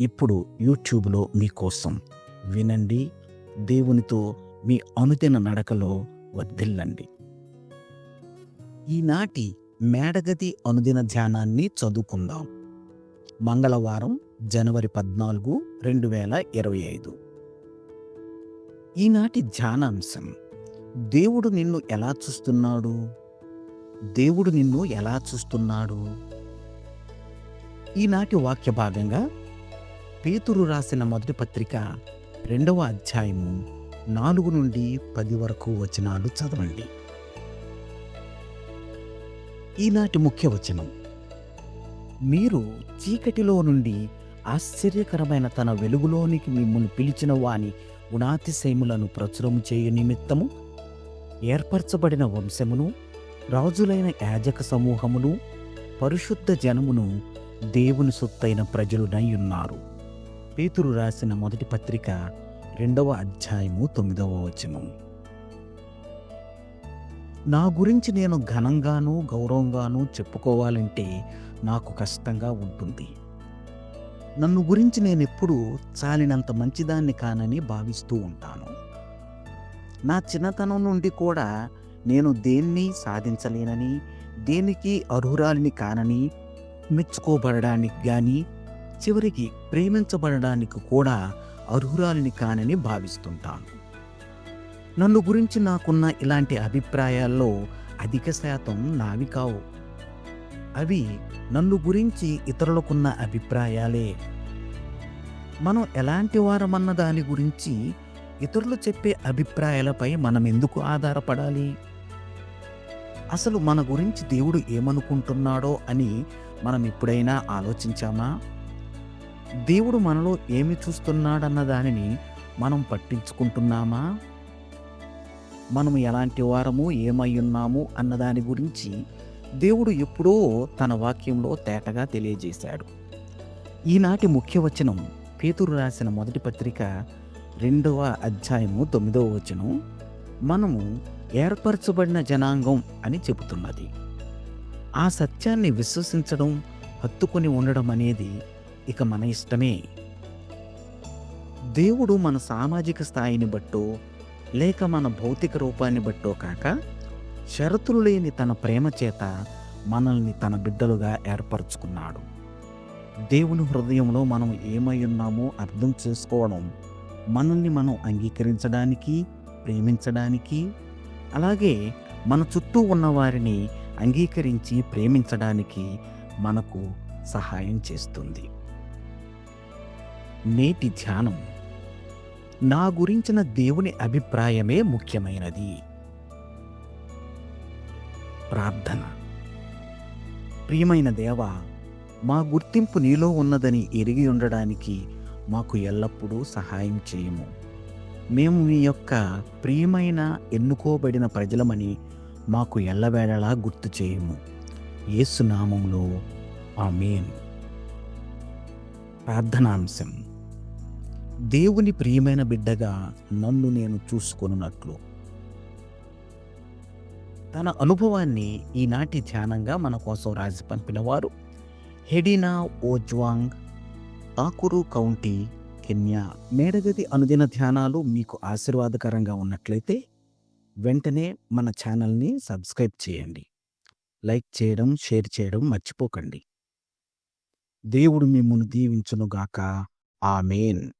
ఇప్పుడు యూట్యూబ్లో మీకోసం. వినండి దేవునితో మీ అనుదిన నడకలో వర్ధిల్లండి. ఈనాటి మేడగది అనుదిన ధ్యానాన్ని చదువుకుందాం. మంగళవారం జనవరి పద్నాలుగు రెండు వేల ఇరవై ఐదు. ఈనాటి ధ్యానాంశం దేవుడు నిన్ను ఎలా చూస్తున్నాడు? దేవుడు నిన్ను ఎలా చూస్తున్నాడు? ఈనాటి వాక్య భాగంగా పేతురు రాసిన మొదటి పత్రిక రెండవ అధ్యాయము నాలుగు నుండి పది వరకు వచనాలు చదవండి. ఈనాటి ముఖ్య వచనం. మీరు చీకటిలో నుండి ఆశ్చర్యకరమైన తన వెలుగులోనికి మిమ్మల్ని పిలిచిన వాని గుణాతిశయములను ప్రచురము చేయు నిమిత్తము ఏర్పరచబడిన వంశమును రాజులైన యాజక సమూహమును పరిశుద్ధ జనమును దేవుని సొత్తైన ప్రజలునై ఉన్నారు. పేతురు రాసిన మొదటి పత్రిక రెండవ అధ్యాయము తొమ్మిదవ వచనం. నా గురించి నేను ఘనంగాను గౌరవంగాను చెప్పుకోవాలంటే నాకు కష్టంగా ఉంటుంది. నన్ను గురించి నేను ఎప్పుడూ చాలినంత మంచిదాన్ని కానని భావిస్తూ ఉంటాను. నా చిన్నతనం నుండి కూడా నేను దేన్ని సాధించలేనని దేనికి అర్హురాలిని కానని మెచ్చుకోబడడానికి కానీ చివరికి ప్రేమించబడడానికి కూడా అర్హురాలిని కానని భావిస్తుంటాను. నన్ను గురించి నాకున్న ఇలాంటి అభిప్రాయాల్లో అధిక శాతం నావి కావు. అవి నన్ను గురించి ఇతరులకున్న అభిప్రాయాలే. మనం ఎలాంటి వారమన్న దాని గురించి ఇతరులు చెప్పే అభిప్రాయాలపై మనం ఎందుకు ఆధారపడాలి? అసలు మన గురించి దేవుడు ఏమనుకుంటున్నాడో అని మనం ఎప్పుడైనా ఆలోచించామా? దేవుడు మనలో ఏమి చూస్తున్నాడన్న దానిని మనం పట్టించుకుంటున్నామా? మనం ఎలాంటి వారము ఏమై ఉన్నాము అన్న దాని గురించి దేవుడు ఎప్పుడో తన వాక్యంలో తేటగా తెలియజేశాడు. ఈనాటి ముఖ్య వచనం పేతురు రాసిన మొదటి పత్రిక రెండవ అధ్యాయము తొమ్మిదవ వచనం మనము ఏర్పరచబడిన జనాంగం అని చెబుతున్నది. ఆ సత్యాన్ని విశ్వసించడం హత్తుకొని ఉండడం అనేది ఇక మన ఇష్టమే. దేవుడు మన సామాజిక స్థాయిని బట్టో లేక మన భౌతిక రూపాన్ని బట్టో కాక షరతులు లేని తన ప్రేమ చేత మనల్ని తన బిడ్డలుగా ఏర్పరచుకున్నాడు. దేవుని హృదయంలో మనం ఏమై ఉన్నామో అర్థం చేసుకోవడం మనల్ని మనం అంగీకరించడానికి ప్రేమించడానికి అలాగే మన చుట్టూ ఉన్న వారిని అంగీకరించి ప్రేమించడానికి మనకు సహాయం చేస్తుంది. నేటి ధ్యానం. నా గురించిన దేవుని అభిప్రాయమే ముఖ్యమైనది. ప్రార్థన. ప్రియమైన దేవ మా గుర్తింపు నీలో ఉన్నదని ఎరిగి ఉండడానికి మాకు ఎల్లప్పుడూ సహాయం చేయము. మేము మీ యొక్క ప్రియమైన ఎన్నుకోబడిన ప్రజలమని మాకు ఎల్లవేళలా గుర్తు చేయము. యేసునామంలో ఆమేన్. ప్రార్థనాంశం. దేవుని ప్రియమైన బిడ్డగా నన్ను నేను చూసుకొనున్నట్లు. తన అనుభవాన్ని ఈనాటి ధ్యానంగా మన కోసం రాసి పంపినవారు హెడినా ఓజ్వాంగ్ ఆకురు కౌంటీ కెన్యా. మేడగది అనుదిన ధ్యానాలు మీకు ఆశీర్వాదకరంగా ఉన్నట్లయితే వెంటనే మన ఛానల్ని సబ్స్క్రైబ్ చేయండి. లైక్ చేయడం షేర్ చేయడం మర్చిపోకండి. దేవుడు మిమ్మల్ని దీవించునుగాక. ఆమెన్.